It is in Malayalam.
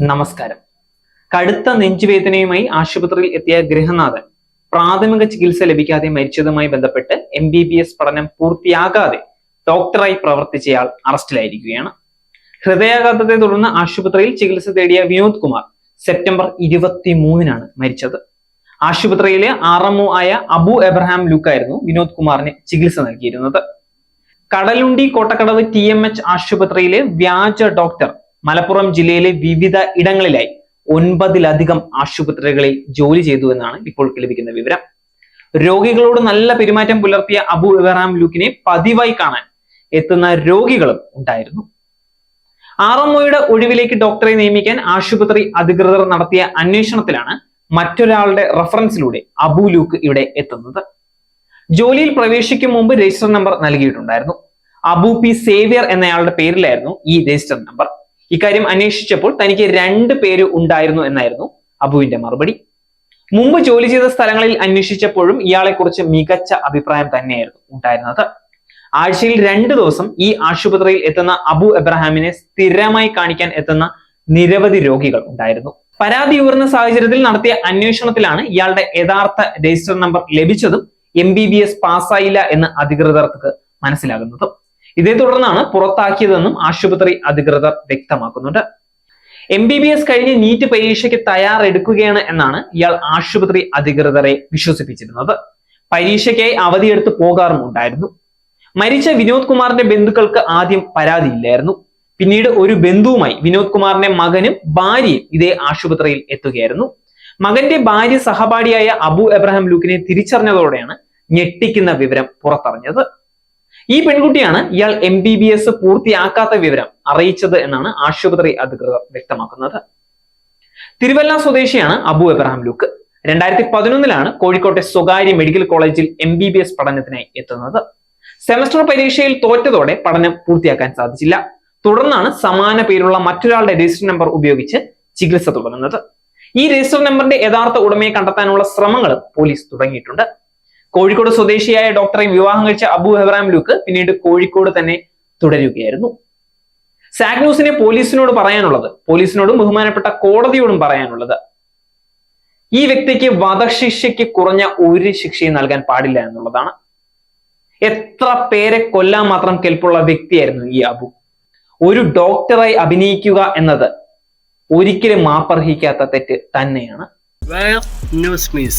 നമസ്കാരം. കടുത്ത നെഞ്ചുവേദനയുമായി ആശുപത്രിയിൽ എത്തിയ ഗൃഹനാഥൻ പ്രാഥമിക ചികിത്സ ലഭിക്കാതെ മരിച്ചതുമായി ബന്ധപ്പെട്ട് എം ബി ബി എസ് പഠനം പൂർത്തിയാകാതെ ഡോക്ടറായി പ്രവർത്തിച്ചയാൾ അറസ്റ്റിലായിരിക്കുകയാണ്. ഹൃദയാഘാതത്തെ തുടർന്ന് ആശുപത്രിയിൽ ചികിത്സ തേടിയ വിനോദ് കുമാർ സെപ്റ്റംബർ ഇരുപത്തി മൂന്നിനാണ് മരിച്ചത്. ആശുപത്രിയിലെ ആർ എംഒ ആയ അബു എബ്രഹാം ലുക്കായിരുന്നു വിനോദ് കുമാറിന് ചികിത്സ നൽകിയിരുന്നത്. Kadalundi Kottakkadavu T M H ആശുപത്രിയിലെ വ്യാജ ഡോക്ടർ മലപ്പുറം ജില്ലയിലെ വിവിധ ഇടങ്ങളിലായി ഒൻപതിലധികം ആശുപത്രികളിൽ ജോലി ചെയ്തു എന്നാണ് ഇപ്പോൾ ലഭിക്കുന്ന വിവരം. രോഗികളോട് നല്ല പെരുമാറ്റം പുലർത്തിയ അബു ഇബറാം ലൂക്കിനെ പതിവായി കാണാൻ എത്തുന്ന രോഗികളും ഉണ്ടായിരുന്നു. ആറമ്മയുടെ ഒഴിവിലേക്ക് ഡോക്ടറെ നിയമിക്കാൻ ആശുപത്രി അധികൃതർ നടത്തിയ അന്വേഷണത്തിലാണ് മറ്റൊരാളുടെ റഫറൻസിലൂടെ അബു ലൂക്ക് ഇവിടെ എത്തുന്നത്. ജോലിയിൽ പ്രവേശിക്കും മുമ്പ് രജിസ്റ്റർ നമ്പർ നൽകിയിട്ടുണ്ടായിരുന്നു. അബു പി സേവ്യർ എന്നയാളുടെ പേരിലായിരുന്നു ഈ രജിസ്റ്റർ നമ്പർ. ഇക്കാര്യം അന്വേഷിച്ചപ്പോൾ തനിക്ക് രണ്ട് പേര് ഉണ്ടായിരുന്നു എന്നായിരുന്നു അബുവിന്റെ മറുപടി. മുമ്പ് ജോലി ചെയ്ത സ്ഥലങ്ങളിൽ അന്വേഷിച്ചപ്പോഴും ഇയാളെക്കുറിച്ച് മികച്ച അഭിപ്രായം തന്നെയായിരുന്നു ഉണ്ടായിരുന്നത്. ആഴ്ചയിൽ രണ്ട് ദിവസം ഈ ആശുപത്രിയിൽ എത്തുന്ന അബു എബ്രഹാമിനെ സ്ഥിരമായി കാണിക്കാൻ എത്തുന്ന നിരവധി രോഗികൾ ഉണ്ടായിരുന്നു. പരാതി ഉയർന്ന സാഹചര്യത്തിൽ നടത്തിയ അന്വേഷണത്തിലാണ് ഇയാളുടെ യഥാർത്ഥ രജിസ്റ്റർ നമ്പർ ലഭിച്ചതും എം ബി ബി എസ് പാസ്സായില്ല എന്ന് അധികൃതർക്ക് മനസ്സിലാകുന്നതും. ഇതേ തുടർന്നാണ് പുറത്താക്കിയതെന്നും ആശുപത്രി അധികൃതർ വ്യക്തമാക്കുന്നുണ്ട്. എം ബി ബി എസ് കഴിഞ്ഞ് നീറ്റ് പരീക്ഷയ്ക്ക് തയ്യാറെടുക്കുകയാണ് എന്നാണ് ഇയാൾ ആശുപത്രി അധികൃതരെ വിശ്വസിപ്പിച്ചിരുന്നത്. പരീക്ഷയ്ക്കായി അവധിയെടുത്ത് പോകാറും ഉണ്ടായിരുന്നു മരിച്ച വിനോദ് കുമാറിന്റെ ബന്ധുക്കൾക്ക് ആദ്യം പരാതിയില്ലായിരുന്നു. പിന്നീട് ഒരു ബന്ധുവുമായി വിനോദ് കുമാറിന്റെ മകനും ഭാര്യയും ഇതേ ആശുപത്രിയിൽ എത്തുകയായിരുന്നു. മകന്റെ ഭാര്യ സഹപാഠിയായ അബു എബ്രഹാം ലൂക്കിനെ തിരിച്ചറിഞ്ഞതോടെയാണ് ഞെട്ടിക്കുന്ന വിവരം പുറത്തറിഞ്ഞത്. ഈ പെൺകുട്ടിയാണ് ഇയാൾ എം ബി ബി എസ് പൂർത്തിയാക്കാത്ത വിവരം അറിയിച്ചത് എന്നാണ് ആശുപത്രി അധികൃതർ വ്യക്തമാക്കുന്നത്. തിരുവല്ല സ്വദേശിയാണ് അബു എബ്രഹാം ലൂക്ക്. രണ്ടായിരത്തി പതിനൊന്നിലാണ് കോഴിക്കോട്ടെ സ്വകാര്യ മെഡിക്കൽ കോളേജിൽ എം ബി ബി എസ് പഠനത്തിനായി എത്തുന്നത്. സെമസ്റ്റർ പരീക്ഷയിൽ തോറ്റതോടെ പഠനം പൂർത്തിയാക്കാൻ സാധിച്ചില്ല. തുടർന്നാണ് സമാന പേരുള്ള മറ്റൊരാളുടെ രജിസ്റ്റർ നമ്പർ ഉപയോഗിച്ച് ചികിത്സ തുടങ്ങുന്നത്. ഈ രജിസ്റ്റർ നമ്പറിന്റെ യഥാർത്ഥ ഉടമയെ കണ്ടെത്താനുള്ള ശ്രമങ്ങൾ പോലീസ് തുടങ്ങിയിട്ടുണ്ട്. കോഴിക്കോട് സ്വദേശിയായ ഡോക്ടറെ വിവാഹം കഴിച്ച അബു ഹെബ്രാം ലൂക്ക് പിന്നീട് കോഴിക്കോട് തന്നെ തുടരുകയായിരുന്നു. സാഗ് ന്യൂസിനെ പോലീസിനോട് പറയാനുള്ളത് പോലീസിനോടും ബഹുമാനപ്പെട്ട കോടതിയോടും പറയാനുള്ളത്. ഈ വ്യക്തിക്ക് വധശിക്ഷയ്ക്ക് കുറഞ്ഞ ഒരു ശിക്ഷയും നൽകാൻ പാടില്ല എന്നുള്ളതാണ്. എത്ര പേരെ കൊല്ലാൻ മാത്രം കെൽപ്പുള്ള വ്യക്തിയായിരുന്നു ഈ അബു. ഒരു ഡോക്ടറായി അഭിനയിക്കുക എന്നത് ഒരിക്കലും മാപ്പർഹിക്കാത്ത തെറ്റ് തന്നെയാണ്. News means